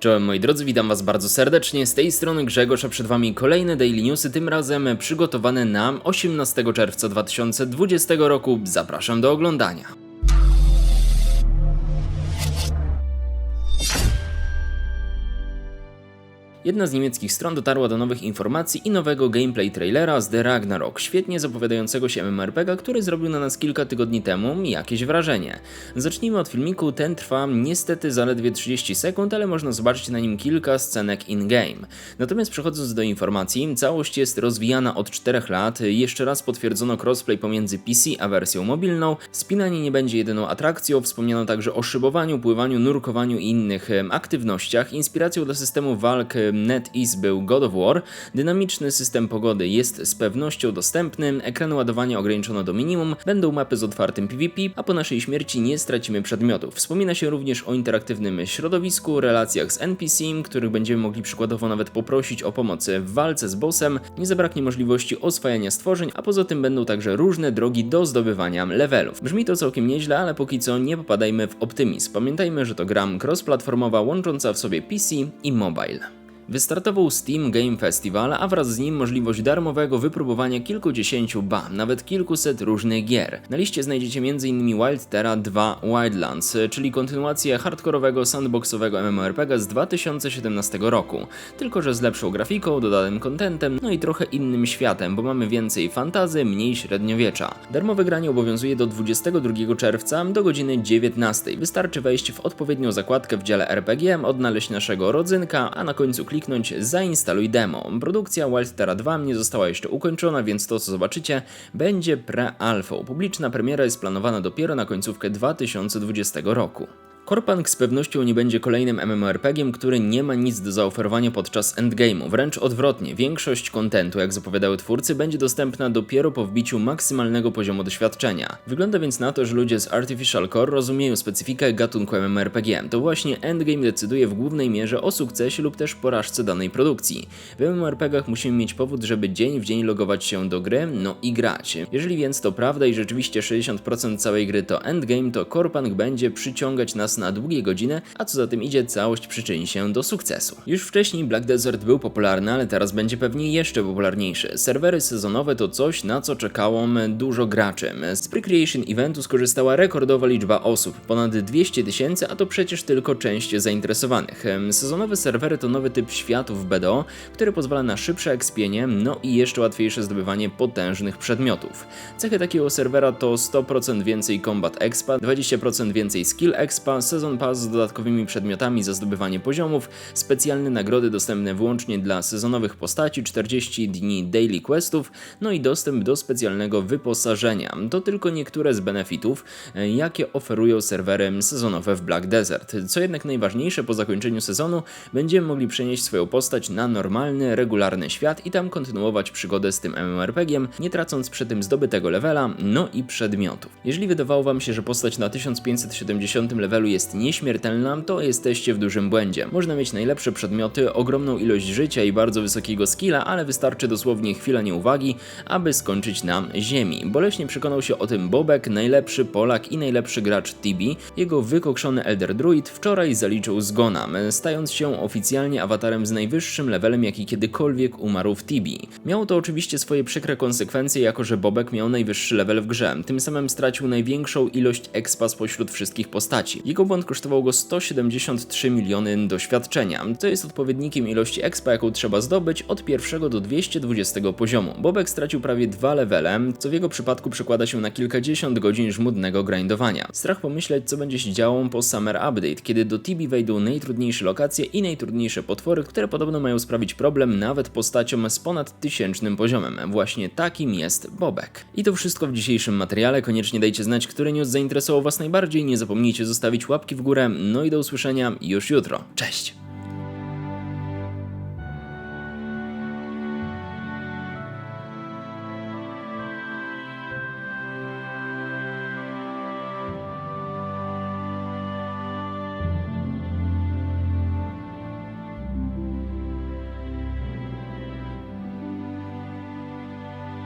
Czołem moi drodzy, witam was bardzo serdecznie. Z tej strony Grzegorz, a przed wami kolejne Daily Newsy, tym razem przygotowane na 18 czerwca 2020 roku. Zapraszam do oglądania. Jedna z niemieckich stron dotarła do nowych informacji i nowego gameplay trailera z The Ragnarok, świetnie zapowiadającego się MMORPG'a, który zrobił na nas kilka tygodni temu jakieś wrażenie. Zacznijmy od filmiku, ten trwa niestety zaledwie 30 sekund, ale można zobaczyć na nim kilka scenek in-game. Natomiast przechodząc do informacji, całość jest rozwijana od 4 lat, jeszcze raz potwierdzono crossplay pomiędzy PC a wersją mobilną, spinanie nie będzie jedyną atrakcją, wspomniano także o szybowaniu, pływaniu, nurkowaniu i innych aktywnościach. Inspiracją do systemu walk NetEase był God of War, dynamiczny system pogody jest z pewnością dostępny, ekran ładowania ograniczono do minimum, będą mapy z otwartym PvP, a po naszej śmierci nie stracimy przedmiotów. Wspomina się również o interaktywnym środowisku, relacjach z NPC, których będziemy mogli przykładowo nawet poprosić o pomoc w walce z bossem, nie zabraknie możliwości oswajania stworzeń, a poza tym będą także różne drogi do zdobywania levelów. Brzmi to całkiem nieźle, ale póki co nie popadajmy w optymizm. Pamiętajmy, że to gra cross-platformowa łącząca w sobie PC i mobile. Wystartował Steam Game Festival, a wraz z nim możliwość darmowego wypróbowania kilkudziesięciu, ba, nawet kilkuset różnych gier. Na liście znajdziecie m.in. Wild Terra 2 Wildlands, czyli kontynuację hardkorowego sandboxowego MMORPG z 2017 roku, tylko że z lepszą grafiką, dodanym kontentem, no i trochę innym światem, bo mamy więcej fantazy, mniej średniowiecza. Darmowe granie obowiązuje do 22 czerwca do godziny 19. Wystarczy wejść w odpowiednią zakładkę w dziale RPG, odnaleźć naszego rodzynka, a na końcu kliknąć zainstaluj demo. Produkcja Wild Terra 2 nie została jeszcze ukończona, więc to co zobaczycie będzie pre-alfą. Publiczna premiera jest planowana dopiero na końcówkę 2020 roku. Korpang z pewnością nie będzie kolejnym MMORPGiem, który nie ma nic do zaoferowania podczas endgame'u. Wręcz odwrotnie, większość kontentu, jak zapowiadały twórcy, będzie dostępna dopiero po wbiciu maksymalnego poziomu doświadczenia. Wygląda więc na to, że ludzie z Artificial Core rozumieją specyfikę gatunku MMORPG. To właśnie endgame decyduje w głównej mierze o sukcesie lub też porażce danej produkcji. W MMORPGach musimy mieć powód, żeby dzień w dzień logować się do gry, no i grać. Jeżeli więc to prawda i rzeczywiście 60% całej gry to endgame, to Korpang będzie przyciągać nas na długie godziny, a co za tym idzie, całość przyczyni się do sukcesu. Już wcześniej Black Desert był popularny, ale teraz będzie pewnie jeszcze popularniejszy. Serwery sezonowe to coś, na co czekało dużo graczy. Z Pre-Creation Eventu skorzystała rekordowa liczba osób, ponad 200 tysięcy, a to przecież tylko część zainteresowanych. Sezonowe serwery to nowy typ światów BDO, który pozwala na szybsze ekspienie, no i jeszcze łatwiejsze zdobywanie potężnych przedmiotów. Cechy takiego serwera to 100% więcej Combat Expa, 20% więcej Skill Expa, Sezon Pass z dodatkowymi przedmiotami za zdobywanie poziomów, specjalne nagrody dostępne wyłącznie dla sezonowych postaci, 40 dni daily questów, no i dostęp do specjalnego wyposażenia. To tylko niektóre z benefitów, e, jakie oferują serwery sezonowe w Black Desert. Co jednak najważniejsze, po zakończeniu sezonu będziemy mogli przenieść swoją postać na normalny, regularny świat i tam kontynuować przygodę z tym MMORPGiem, nie tracąc przy tym zdobytego levela, no i przedmiotów. Jeżeli wydawało Wam się, że postać na 1570 levelu jest nieśmiertelna, to jesteście w dużym błędzie. Można mieć najlepsze przedmioty, ogromną ilość życia i bardzo wysokiego skilla, ale wystarczy dosłownie chwila nieuwagi, aby skończyć na ziemi. Boleśnie przekonał się o tym Bobek, najlepszy Polak i najlepszy gracz Tibi. Jego wykokszony Elder Druid wczoraj zaliczył zgona, stając się oficjalnie awatarem z najwyższym levelem, jaki kiedykolwiek umarł w Tibi. Miało to oczywiście swoje przykre konsekwencje, jako że Bobek miał najwyższy level w grze. Tym samym stracił największą ilość expa spośród wszystkich postaci. Jego błąd kosztował go 173 miliony doświadczenia, co jest odpowiednikiem ilości expa, jaką trzeba zdobyć od pierwszego do 220 poziomu. Bobek stracił prawie dwa levele, co w jego przypadku przekłada się na kilkadziesiąt godzin żmudnego grindowania. Strach pomyśleć, co będzie się działo po Summer Update, kiedy do Tibi wejdą najtrudniejsze lokacje i najtrudniejsze potwory, które podobno mają sprawić problem nawet postaciom z ponad tysięcznym poziomem. Właśnie takim jest Bobek. I to wszystko w dzisiejszym materiale. Koniecznie dajcie znać, który news zainteresował Was najbardziej. Nie zapomnijcie zostawić łapki w górę. No i do usłyszenia już jutro. Cześć!